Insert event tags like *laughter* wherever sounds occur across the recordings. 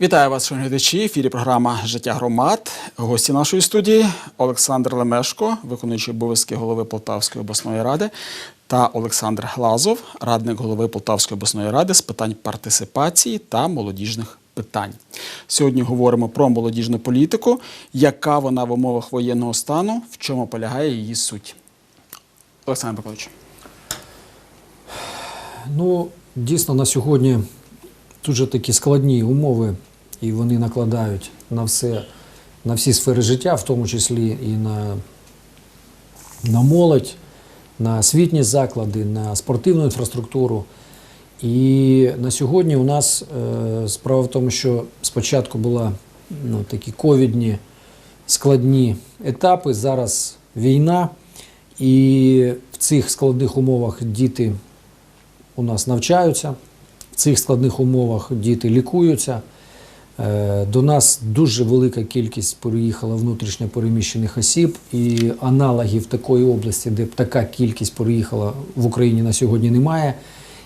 Вітаю вас, шановні глядачі. Ефірі програма Життя громад. Гості нашої студії Олександр Лемешко, виконуючий обов'язки голови Полтавської обласної ради, та Олександр Глазов, радник голови Полтавської обласної ради з питань партисипації та молодіжних питань. Сьогодні говоримо про молодіжну політику, яка вона в умовах воєнного стану, в чому полягає її суть. Олександр Миколаївич. Ну, дійсно, на сьогодні дуже такі складні умови, і вони накладають на все, на всі сфери життя, в тому числі і на, на молодь, на освітні заклади, на спортивну інфраструктуру. І на сьогодні у нас е, справа в тому, що спочатку були ну, такі ковідні складні етапи, зараз війна, і в цих складних умовах діти у нас навчаються. Цих складних умовах діти лікуються. Е, До нас дуже велика кількість переїхала внутрішньо переміщених осіб, і аналогів такої області, де б така кількість переїхала в Україні на сьогодні немає.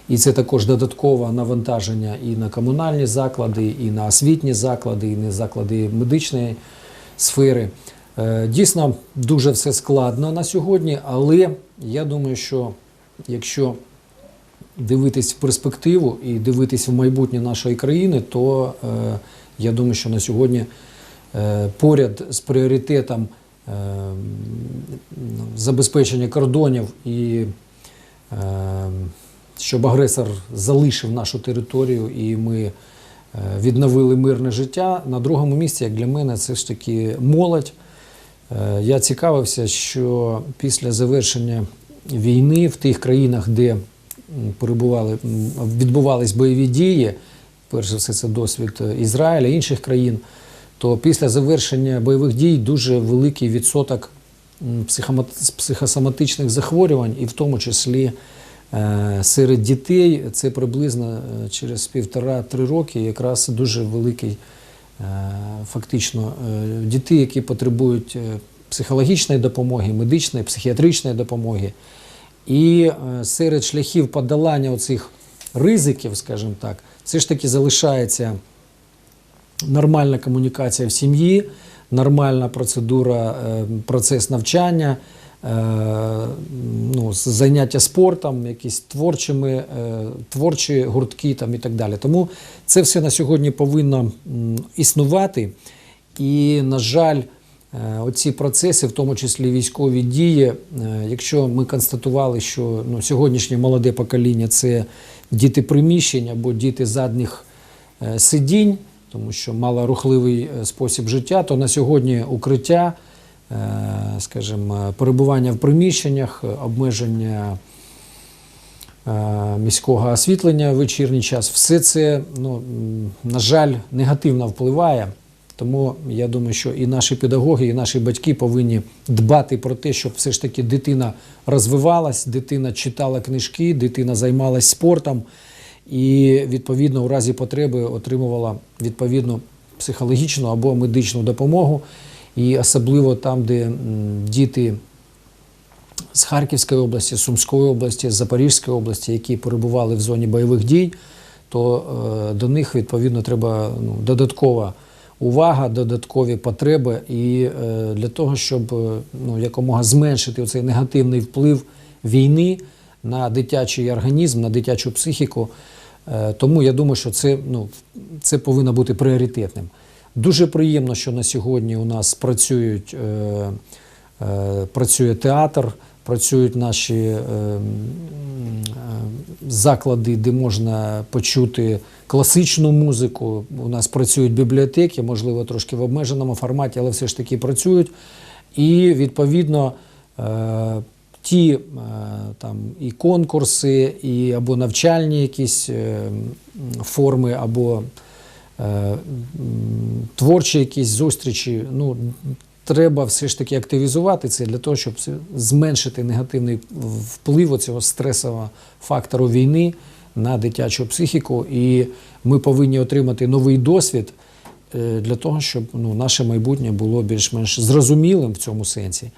І це також додаткове навантаження і на комунальні заклади, і на освітні заклади, і на заклади медичної сфери. Е, Дійсно, дуже все складно на сьогодні, але я думаю, що якщо дивитись в перспективу і дивитись в майбутнє нашої країни, то е, я думаю, що на сьогодні е, поряд з пріоритетом е, забезпечення кордонів і е, щоб агресор залишив нашу територію і ми е, відновили мирне життя. На другому місці, як для мене, це ж таки молодь. Е, Я цікавився, що після завершення війни в тих країнах, де перебували, відбувались бойові дії, перш за все, це досвід Ізраїля, інших країн, то після завершення бойових дій дуже великий відсоток психосоматичних захворювань, і в тому числі е, серед дітей це приблизно е, через півтора-три роки якраз дуже великий е, фактично дітей, які потребують психологічної допомоги, медичної, психіатричної допомоги. І е, серед шляхів подолання оцих ризиків, скажімо так, все ж таки залишається нормальна комунікація в сім'ї, нормальна процедура, е, процес навчання, е, ну, заняття спортом, якісь творчими, творчі гуртки там, і так далі. Тому це все на сьогодні повинно існувати. І, на жаль, оці процеси, в тому числі військові дії, е, якщо ми констатували, що ну, сьогоднішнє молоде покоління це діти приміщень або діти задніх е, сидінь, тому що малорухливий е, спосіб життя, то на сьогодні укриття, е, скажімо, перебування в приміщеннях, е, обмеження е, міського освітлення в вечірній час, все це, ну, на жаль, негативно впливає. Тому я думаю, що і наші педагоги, і наші батьки повинні дбати про те, щоб все ж таки дитина розвивалась, дитина читала книжки, дитина займалась спортом і відповідно у разі потреби отримувала відповідну психологічну або медичну допомогу. І особливо там, де діти з Харківської області, Сумської області, Запорізької області, які перебували в зоні бойових дій, то е, до них відповідно треба ну, додаткова увага, додаткові потреби. І е, для того, щоб е, ну, якомога зменшити цей негативний вплив війни на дитячий організм, на дитячу психіку. Е, Тому я думаю, що це, ну, це повинно бути пріоритетним. Дуже приємно, що на сьогодні у нас працюють, працює театр, працюють наші е, е, заклади, де можна почути класичну музику. У нас працюють бібліотеки, можливо, трошки в обмеженому форматі, але все ж таки працюють. І відповідно. е, Ті там і конкурси, і або навчальні якісь форми, або творчі якісь зустрічі. Ну, треба все ж таки активізувати це для того, щоб зменшити негативний вплив цього стресового фактору війни на дитячу психіку. І ми повинні отримати новий досвід е, для того, щоб ну, наше майбутнє було більш-менш зрозумілим в цьому сенсі.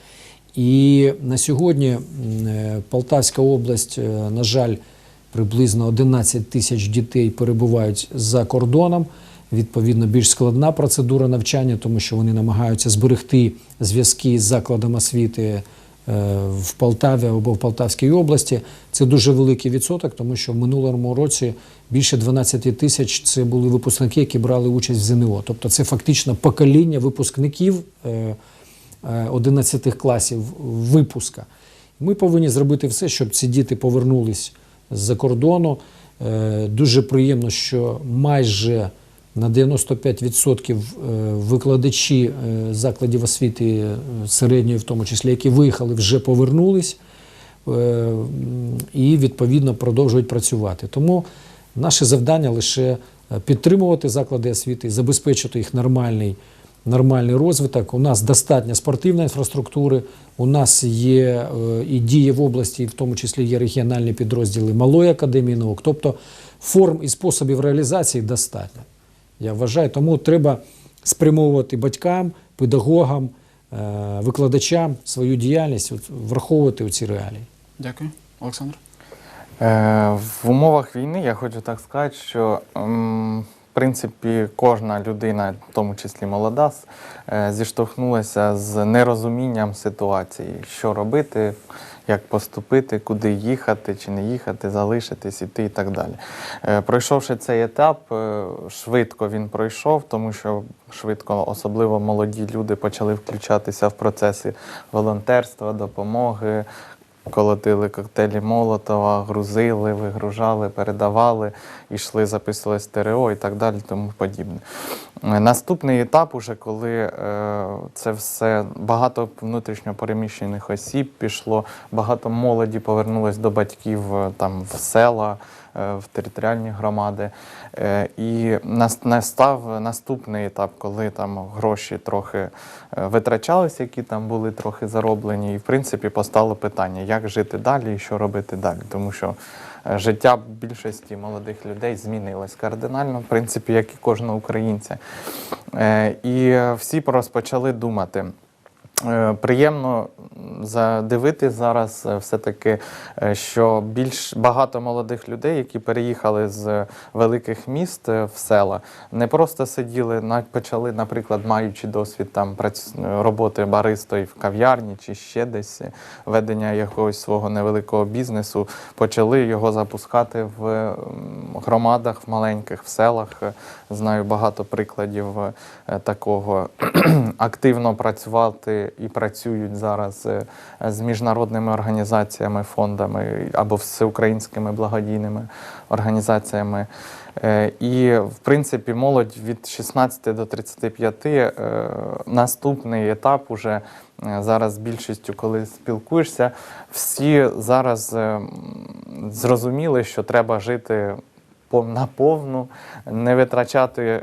І на сьогодні е, Полтавська область, е, на жаль, приблизно 11 тисяч дітей перебувають за кордоном відповідно більш складна процедура навчання, тому що вони намагаються зберегти зв'язки з закладом освіти е, в Полтаві або в Полтавській області. Це дуже великий відсоток, тому що в минулому році більше 12 тисяч це були випускники, які брали участь в ЗНО. Тобто це фактично покоління випускників е, е, 11 класів випуска. Ми повинні зробити все, щоб ці діти повернулись з-за кордону. Е, Дуже приємно, що майже на 95% е, викладачі е, закладів освіти е, середньої, в тому числі, які виїхали, вже повернулись і відповідно продовжують працювати. Тому наше завдання лише підтримувати заклади освіти, забезпечити їх нормальний, нормальний розвиток. У нас достатньо спортивної інфраструктури, у нас є і діє в області, в тому числі є регіональні підрозділи Малої академії наук. Тобто форм і способів реалізації достатньо. Я вважаю, тому треба спрямовувати батькам, педагогам, е, викладачам свою діяльність, враховувати ці реалії. Дякую, Олександр. Е, В умовах війни я хочу так сказати, що в принципі кожна людина, в тому числі молода, е, зіштовхнулася з нерозумінням ситуації, що робити, як поступити, куди їхати чи не їхати, залишитись, іти і так далі. Е, Пройшовши цей етап, е, швидко він пройшов, тому що швидко, особливо молоді люди, почали включатися в процеси волонтерства, допомоги, колотили коктейлі Молотова, грузили, вигружали, передавали, йшли, записували стерео і так далі, тому подібне. Наступний етап, уже коли е, це все багато внутрішньо переміщених осіб пішло, багато молоді повернулось до батьків е, там в села, в територіальні громади. Е, І настав наступний етап, коли там гроші трохи е, витрачалися, які там були трохи зароблені, і в принципі постало питання, як жити далі і що робити далі. Тому що е, життя більшості молодих людей змінилось кардинально, в принципі, як і кожного українця. Е, І е, всі розпочали думати. Е, Приємно задивити зараз е, все-таки, е, що більш багато молодих людей, які переїхали з великих міст в села, не просто сиділи, почали, наприклад, маючи досвід там роботи баристою в кав'ярні чи ще десь ведення якогось свого невеликого бізнесу, почали його запускати в громадах, в маленьких, в селах. Знаю багато прикладів такого *clears throat* активно працювати і працюють зараз е, з міжнародними організаціями, фондами або всеукраїнськими благодійними організаціями. Е, І, в принципі, молодь від 16 до 35 е, наступний етап уже зараз з більшістю, коли спілкуєшся, всі зараз е, зрозуміли, що треба жити наповну, не витрачати е,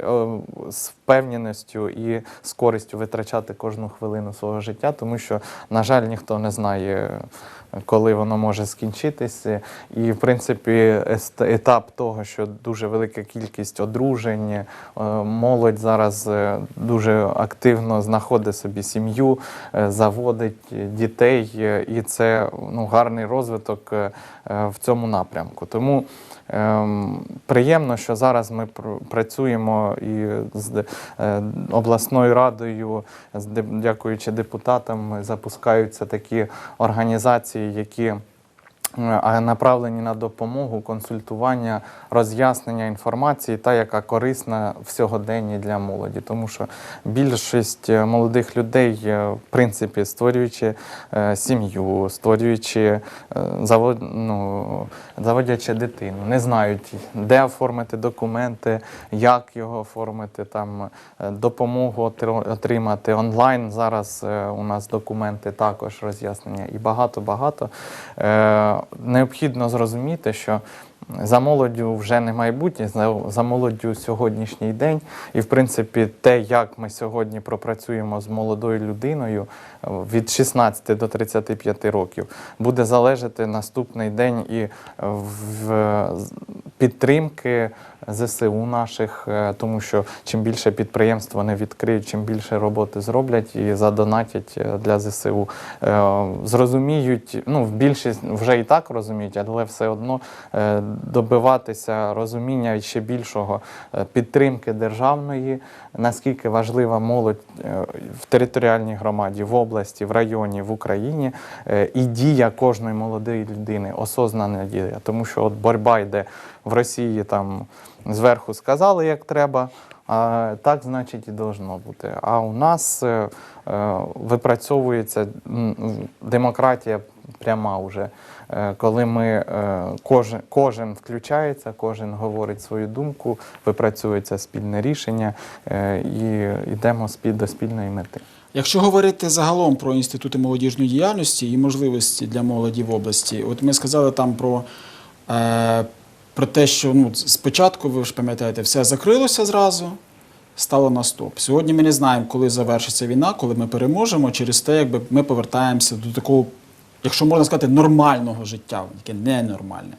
з впевненістю і з користю витрачати кожну хвилину свого життя, тому що, на жаль, ніхто не знає, коли воно може скінчитися. І, в принципі, етап того, що дуже велика кількість одружень, е, молодь зараз е, дуже активно знаходить собі сім'ю, заводить дітей, і це ну, гарний розвиток в цьому напрямку. Тому приємно, що зараз ми пр- працюємо і з е, обласною радою, з дякуючи депутатам, запускаються такі організації, які направлені на допомогу, консультування, роз'яснення інформації, та яка корисна в сьогоденні для молоді. Тому що більшість е, молодих людей, е, в принципі, створюючи е, сім'ю, створюючи е, завод, ну, заводячи дитину, не знають, де оформити документи, як його оформити, там е, допомогу отримати онлайн. Зараз е, у нас документи також роз'яснення і багато-багато. Е, Необхідно зрозуміти, що за молоддю вже не майбутнє, за, молоддю сьогоднішній день. І, в принципі, те, як ми сьогодні пропрацюємо з молодою людиною е, від 16 до 35 років, буде залежати наступний день і в підтримки, ЗСУ наших, е, тому що чим більше підприємств вони відкриють, чим більше роботи зроблять і задонатять е, для ЗСУ. Е, Зрозуміють, ну в більшість вже і так розуміють, але все одно добиватися розуміння ще більшого підтримки державної, наскільки важлива молодь в територіальній громаді, в області, в районі, в Україні і дія кожної молодої людини, осознана дія. Тому що от боротьба йде в Росії там зверху сказали, як треба. А так, значить, і должно бути. А у нас е, е, випрацьовується демократія пряма вже, Е, коли ми е, кожен, кожен включається, кожен говорить свою думку, випрацьовується спільне рішення е, і йдемо спіль- до спільної мети. Якщо говорити загалом про інститути молодіжної діяльності і можливості для молоді в області, от ми сказали там про, е, про те, що ну, спочатку, ви ж пам'ятаєте, все закрилося зразу, стало на стоп. Сьогодні ми не знаємо, коли завершиться війна, коли ми переможемо. Через те, якби ми повертаємося до такого, якщо можна сказати, нормального життя, яке ненормальне.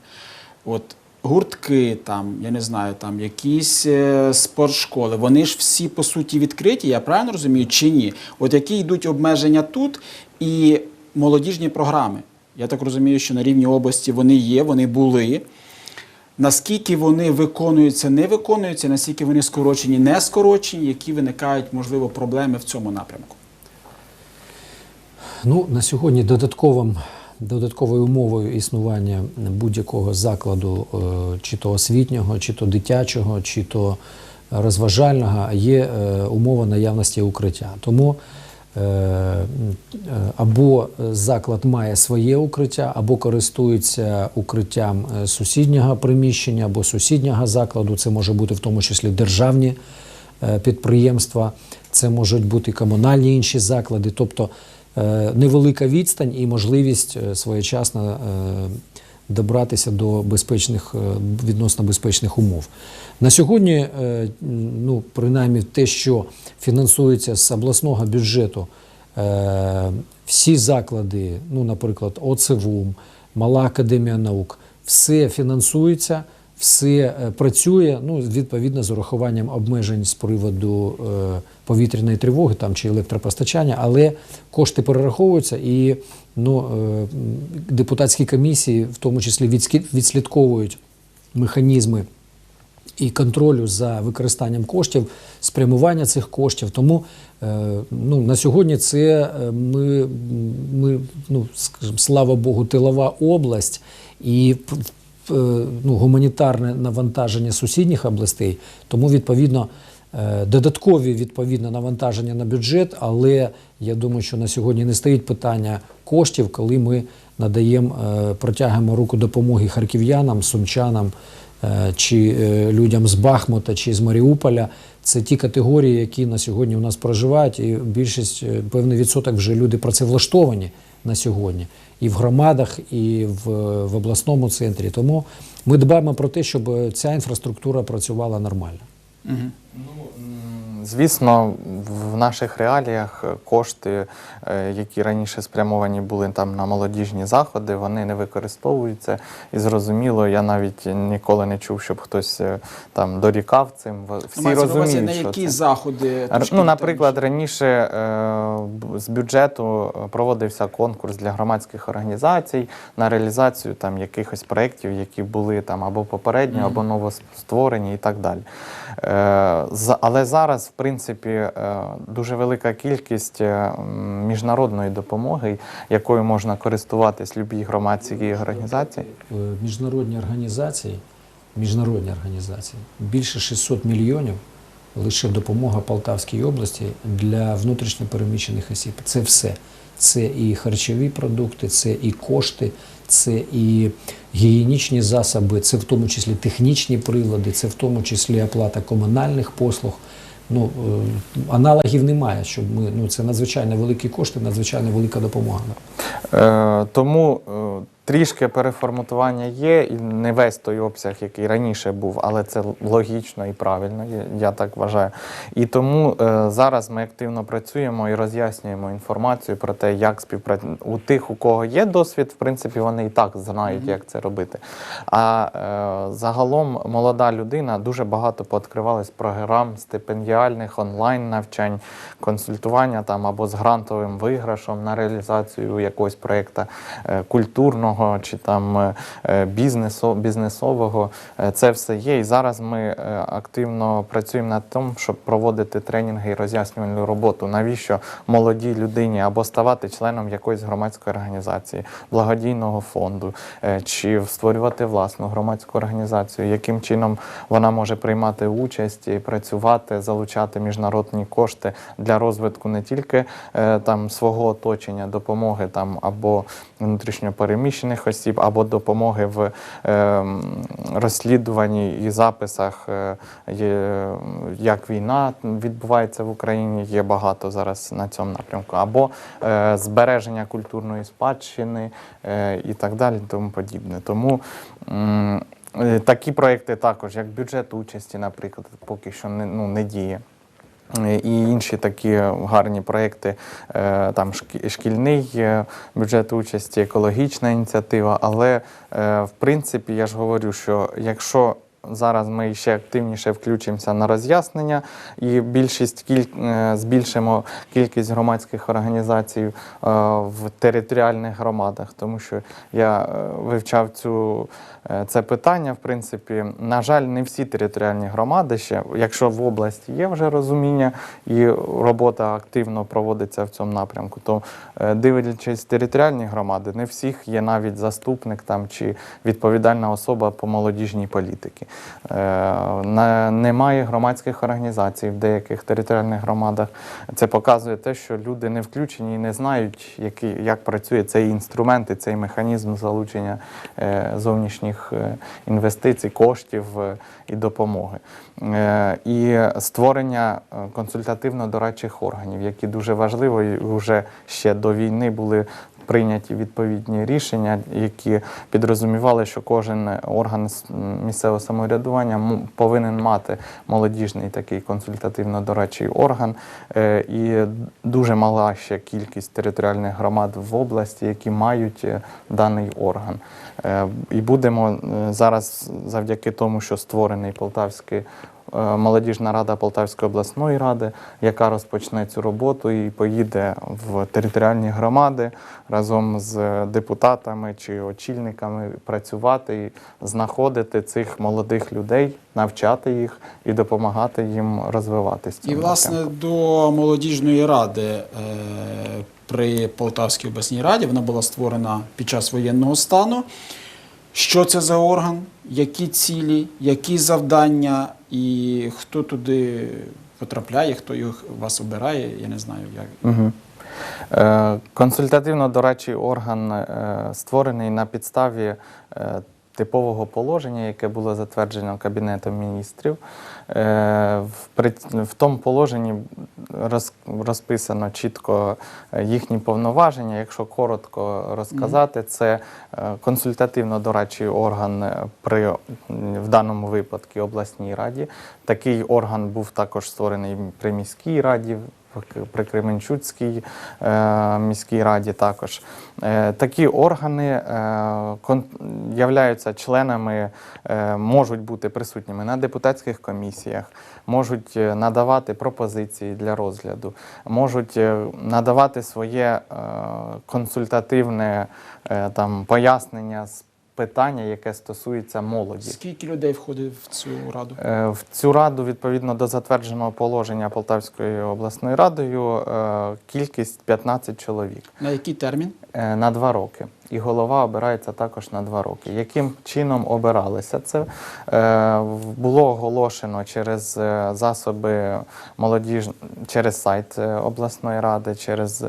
От гуртки, там, я не знаю, там якісь е, спортшколи, вони ж всі по суті відкриті, я правильно розумію, чи ні? От які йдуть обмеження тут і молодіжні програми. Я так розумію, що на рівні області вони є, вони були. Наскільки вони виконуються, не виконуються, наскільки вони скорочені, не скорочені, які виникають, можливо, проблеми в цьому напрямку. Ну, на сьогодні додатковим, додатковою умовою існування будь-якого закладу, е, чи то освітнього, чи то дитячого, чи то розважального, є е, умова наявності укриття. Тому або заклад має своє укриття, або користується укриттям е, сусіднього приміщення або сусіднього закладу. Це може бути в тому числі державні е, підприємства, це можуть бути комунальні інші заклади, тобто е, невелика відстань і можливість е, своєчасно е, добратися до безпечних, е, відносно безпечних умов. На сьогодні, е, ну, принаймні, те, що фінансується з обласного бюджету, е, всі заклади, ну, наприклад, ОЦВУМ, Мала академія наук, все фінансується, все е, працює, ну, відповідно, з урахуванням обмежень з приводу е, повітряної тривоги там, чи електропостачання, але кошти перераховуються і ну, е, депутатські комісії, в тому числі, відслідковують механізми і контролю за використанням коштів, спрямування цих коштів. Тому ну, на сьогодні це ми, ми ну, скажімо, слава Богу, тилова область і ну, гуманітарне навантаження сусідніх областей. Тому відповідно. е, Додаткові відповідно навантаження на бюджет, але я думаю, що на сьогодні не стоїть питання коштів, коли ми надаємо, е, протягуємо руку допомоги харків'янам, сумчанам, е, чи е, людям з Бахмута, чи з Маріуполя. Це ті категорії, які на сьогодні у нас проживають, і більшість, е, певний відсоток вже люди працевлаштовані на сьогодні і в громадах, і в, в обласному центрі. Тому ми дбаємо про те, щоб ця інфраструктура працювала нормально. Угу. Ну, Звісно, в наших реаліях е, кошти, е, які раніше спрямовані були там на молодіжні заходи, вони не використовуються. І зрозуміло, я навіть ніколи не чув, щоб хтось е, там дорікав цим. В- Всі розуміють, на які це. заходи Ну, наприклад, раніше з бюджету проводився конкурс для громадських організацій на реалізацію там якихось проєктів, які були там або попередньо, або новостворені і так далі. Е, але зараз, в принципі, е, дуже велика кількість е, міжнародної допомоги, якою можна користуватись любій громадській організації. Міжнародні організації, міжнародні організації, більше 600 мільйонів лише допомога Полтавській області для внутрішньопереміщених осіб. Це все. Це і харчові продукти, це і кошти, це і гігієнічні засоби, це в тому числі технічні прилади, це в тому числі оплата комунальних послуг. Ну, е, аналогів немає, щоб ми, ну, це надзвичайно великі кошти, надзвичайно велика допомога. Е, тому е, Трішки переформатування є, і не весь той обсяг, який раніше був, але це логічно і правильно, я, так вважаю. І тому е, зараз ми активно працюємо і роз'яснюємо інформацію про те, як співпрацювати. У тих, у кого є досвід, в принципі, вони і так знають, як це робити. А загалом молода людина дуже багато пооткривалась програм стипендіальних, онлайн навчань, консультування там або з грантовим виграшом на реалізацію якогось проєкту е, культурного чи там е, е, бізнесу, бізнесового. Це все є. І зараз ми активно працюємо над тим, щоб проводити тренінги і роз'яснювальну роботу. Навіщо молодій людині або ставати членом якоїсь громадської організації, благодійного фонду, чи створювати власну громадську організацію, яким чином вона може приймати участь і працювати, залучати міжнародні кошти для розвитку не тільки там свого оточення, допомоги там або внутрішньопереміщених осіб, або допомоги в е, розслідуванні і записах, е, як війна відбувається в Україні. Є багато зараз на цьому напрямку, або е, збереження культурної спадщини е, і так далі, тому подібне. Тому е, такі проекти також, як бюджет участі, наприклад, поки що не, ну, не діє. Е, І інші такі гарні проекти, е, там шкільний е, бюджет участі, екологічна ініціатива. Але в принципі я ж говорю, що якщо зараз ми ще активніше включимося на роз'яснення і більшість кіль... е, збільшимо кількість громадських організацій е, в територіальних громадах, тому що я е, вивчав цю, це питання. В принципі, на жаль, не всі територіальні громади ще, якщо в області є вже розуміння і робота активно проводиться в цьому напрямку, то дивлячись територіальні громади, не всіх є навіть заступник там чи відповідальна особа по молодіжній політики. Е, Немає громадських організацій в деяких територіальних громадах. Це показує те, що люди не включені і не знають, які, як працює цей інструмент і цей механізм залучення е, зовнішніх е, інвестицій, коштів і допомоги. І створення консультативно-дорадчих органів, які дуже важливо і вже ще до війни були прийняті відповідні рішення, які підрозумівали, що кожен орган місцевого самоврядування повинен мати молодіжний такий консультативно-дорадчий орган. Е, І дуже мала ще кількість територіальних громад в області, які мають е, даний орган. Е, І будемо зараз, завдяки тому, що створений Полтавський молодіжна рада Полтавської обласної ради, яка розпочне цю роботу і поїде в територіальні громади разом з депутатами чи очільниками працювати і знаходити цих молодих людей, навчати їх і допомагати їм розвиватися. І, власне, до молодіжної ради е, при Полтавській обласній раді вона була створена під час воєнного стану. Що це за орган, які цілі, які завдання, і хто туди потрапляє, хто їх вас обирає, я не знаю, як. Угу. Е, консультативно-дорадчий орган е, створений на підставі е, типового положення, яке було затверджено Кабінетом міністрів. Е, в, тому положенні роз, розписано чітко е, їхні повноваження. Якщо коротко розказати, це е, консультативно-дорадчий орган при в даному випадку обласній раді. Такий орган був також створений при міській раді. При Кременчуцькій е, міській раді також. Е, такі органи е, являються членами, можуть бути присутніми на депутатських комісіях, можуть надавати пропозиції для розгляду, можуть надавати своє консультативне там пояснення з питання, яке стосується молоді. Скільки людей входить в цю раду? Е, В цю раду, відповідно до затвердженого положення Полтавською обласною радою, е, кількість 15 чоловік На який термін? е, на два роки. І голова обирається також на два роки. Яким чином обиралися це? Було оголошено через засоби молодіж, через сайт обласної ради, через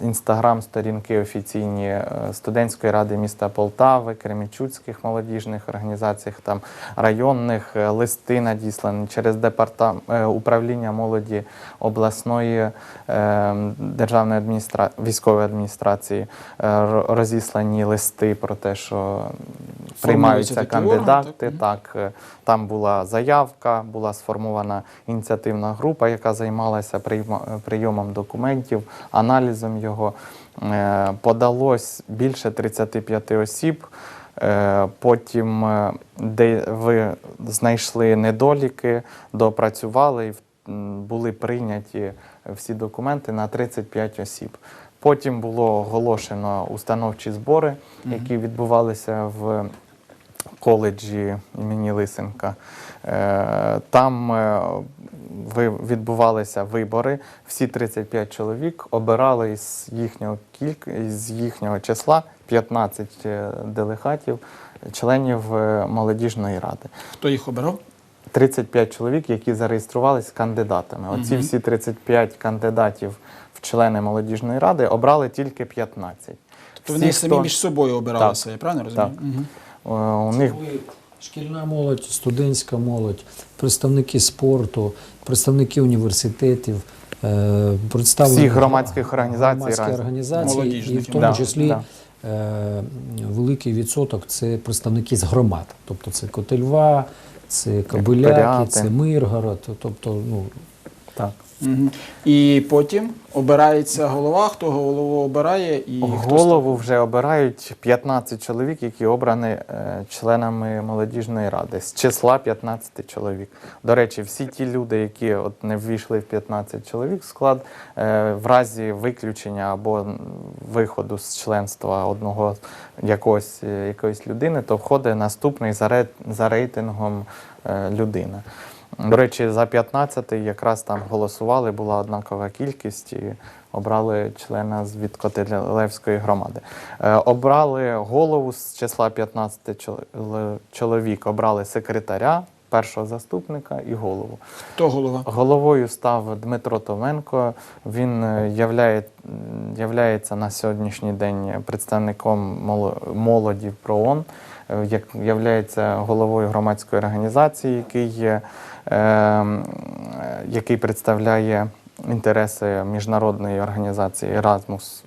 інстаграм-сторінки офіційні е, студентської ради міста Полтави, Кремічуцьких молодіжних організацій, там районних е, листи надіслані через департам... е, управління молоді обласної е, державної адміністра... військової адміністрації розіслані листи про те, що приймаються кандидати. так? Так, там була заявка, була сформована ініціативна група, яка займалася прийомом документів, аналізом його. Е, Подалось більше 35 осіб. Е, Потім, е, де ви знайшли недоліки, допрацювали і були прийняті всі документи на 35 осіб. Потім було оголошено установчі збори, які відбувалися в коледжі імені Лисенка. Е, Там е, відбувалися вибори. Всі 35 чоловік обирали із їхнього кільк... із їхнього числа 15 е, делегатів, членів молодіжної ради. Хто їх обирав? 35 чоловік, які зареєструвалися кандидатами. Оці Мгм. всі 35 кандидатів в члени молодіжної ради обрали тільки 15. То вони самі хто- між собою обиралися, я правильно розумію? Так. Е, У них Шкільна молодь, студентська молодь, представники спорту, представники університетів, е, представлені Всіх громадських організацій громадські організації, і в тому Да, числі да. е, великий відсоток це представники з громад. Тобто це Котельва, це Кобиляки, це Миргород. Тобто, ну, так. І потім обирається голова, хто голову обирає і хто Голову вже обирають 15 чоловік, які обрані е, членами молодіжної ради з числа 15 чоловік. До речі, всі ті люди, які от не ввійшли в 15 чоловік склад, е, в разі виключення або виходу з членства одного якогось, е, якоїсь людини, то входить наступний за, ре- за рейтингом е, людина. До речі, за 15 якраз там голосували, була однакова кількість і обрали члена з від Котелевської громади. Е, обрали голову з числа 15 чол- чоловік, обрали секретаря, першого заступника і голову. Хто голова? Головою став Дмитро Томенко. Він е, являє, являється на сьогоднішній день представником моло- молоді ПРООН, е, як являється головою громадської організації, який, є, який представляє інтереси міжнародної організації Erasmus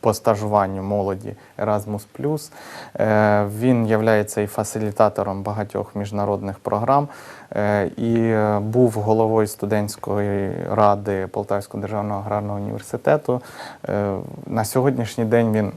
по стажуванню молоді Erasmus+. Е, Він є і фасилітатором багатьох міжнародних програм е, і е, був головою студентської ради Полтавського державного аграрного університету. На сьогоднішній день він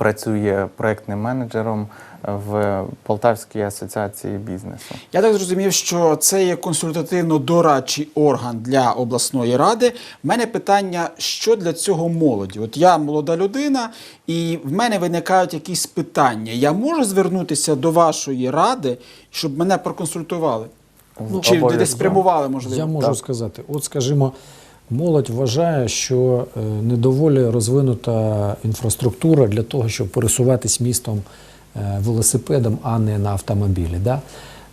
працює проєктним менеджером в Полтавській асоціації бізнесу. Я так зрозумів, що це є консультативно-дорадчий орган для обласної ради. В мене питання, що для цього молоді? От я молода людина, і в мене виникають якісь питання. Я можу звернутися до вашої ради, щоб мене проконсультували? Ну, Чи десь спрямували, можливо? Я можу Так. сказати, от скажімо, молодь вважає, що е, недоволі розвинута інфраструктура для того, щоб пересуватись містом е, велосипедом, а не на автомобілі. Да?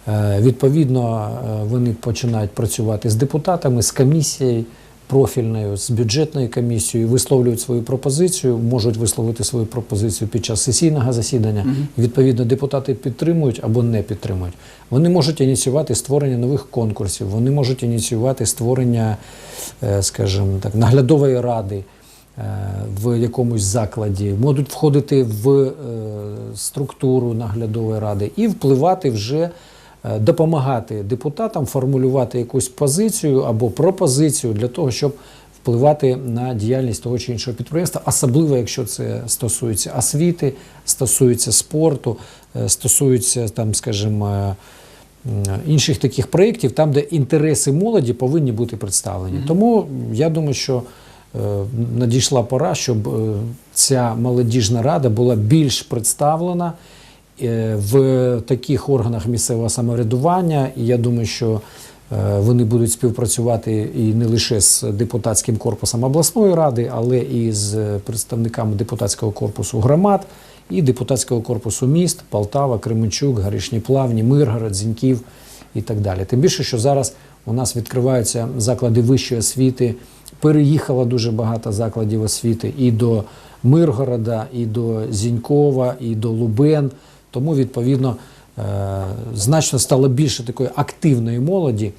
Е, Відповідно, вони починають працювати з депутатами, з комісією профільною, з бюджетною комісією, висловлюють свою пропозицію, можуть висловити свою пропозицію під час сесійного засідання. Відповідно, депутати підтримують або не підтримують. Вони можуть ініціювати створення нових конкурсів, вони можуть ініціювати створення, е, скажімо так, наглядової ради е, в якомусь закладі, можуть входити в е, структуру наглядової ради і впливати вже. Е, Допомагати депутатам формулювати якусь позицію або пропозицію для того, щоб впливати на діяльність того чи іншого підприємства, особливо якщо це стосується освіти, стосується спорту, е, стосується там, скажімо, е, інших таких проєктів, там, де інтереси молоді повинні бути представлені. Тому я думаю, що е, надійшла пора, щоб е, ця молодіжна рада була більш представлена в таких органах місцевого самоврядування. І я думаю, що е, вони будуть співпрацювати і не лише з депутатським корпусом обласної ради, але і з представниками депутатського корпусу громад і депутатського корпусу міст Полтава, Кременчук, Горішні Плавні, Миргород, Зіньків і так далі. Тим більше, що зараз у нас відкриваються заклади вищої освіти переїхало дуже багато закладів освіти і до Миргорода, і до Зінькова, і до Лубен. Тому, відповідно, е, значно стало більше такої активної молоді,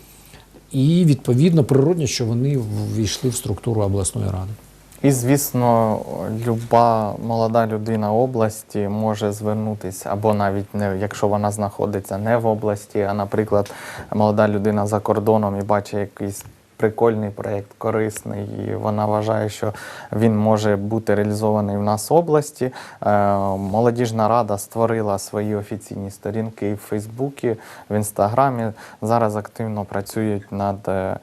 і відповідно природно, що вони ввійшли в структуру обласної ради. І, звісно, люба молода людина області може звернутися, або навіть не якщо вона знаходиться не в області, а, наприклад, молода людина за кордоном і бачить якийсь прикольний проєкт, корисний, і вона вважає, що він може бути реалізований в нас в області. Е, Молодіжна рада створила свої офіційні сторінки і в Фейсбуці, в Інстаграмі. Зараз активно працюють над е,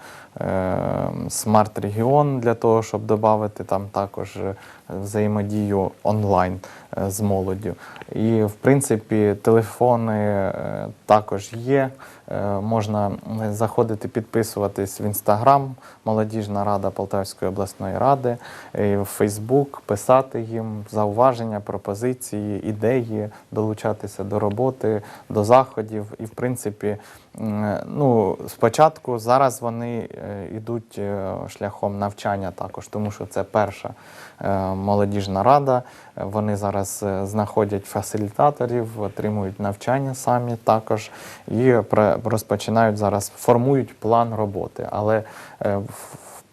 смарт-регіон для того, щоб додати там також е, взаємодію онлайн е, з молоддю. І, в принципі, телефони е, також є. Можна заходити, підписуватись в інстаграм Молодіжна рада Полтавської обласної ради, в Фейсбук, писати їм зауваження, пропозиції, ідеї, долучатися до роботи, до заходів. І, в принципі, ну, спочатку зараз вони е, йдуть е, шляхом навчання також, тому що це перша е, молодіжна рада. Е, Вони зараз е, знаходять фасилітаторів, отримують навчання самі також і розпочинають зараз, формують план роботи. Але е,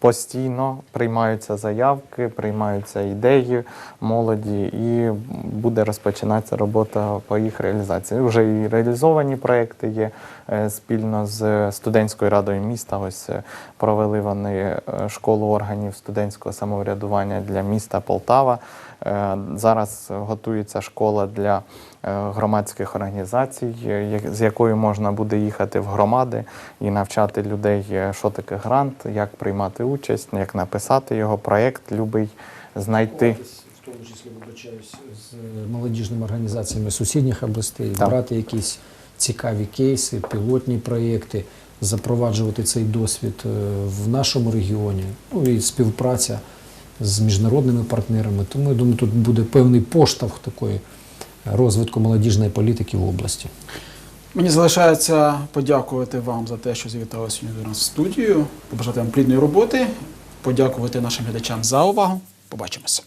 постійно приймаються заявки, приймаються ідеї молоді, і буде розпочинатися робота по їх реалізації. Вже і реалізовані проекти є е, спільно з студентською радою міста. Ось е, провели вони е, школу органів студентського самоврядування для міста Полтава. Зараз готується школа для громадських організацій, е, з якою можна буде їхати в громади і навчати людей, е, що таке грант, як приймати участь, як написати його, проєкт любий знайти. в тому числі вибачаюсь з молодіжними організаціями сусідніх областей, Так. брати якісь цікаві кейси, пілотні проєкти, запроваджувати цей досвід е, в нашому регіоні. Ну і співпраця з міжнародними партнерами. Тому я думаю, тут буде певний поштовх такої розвитку молодіжної політики в області. Мені залишається подякувати вам за те, що завітали сьогодні до нас в студію, побажати вам плідної роботи, подякувати нашим глядачам за увагу. Побачимося.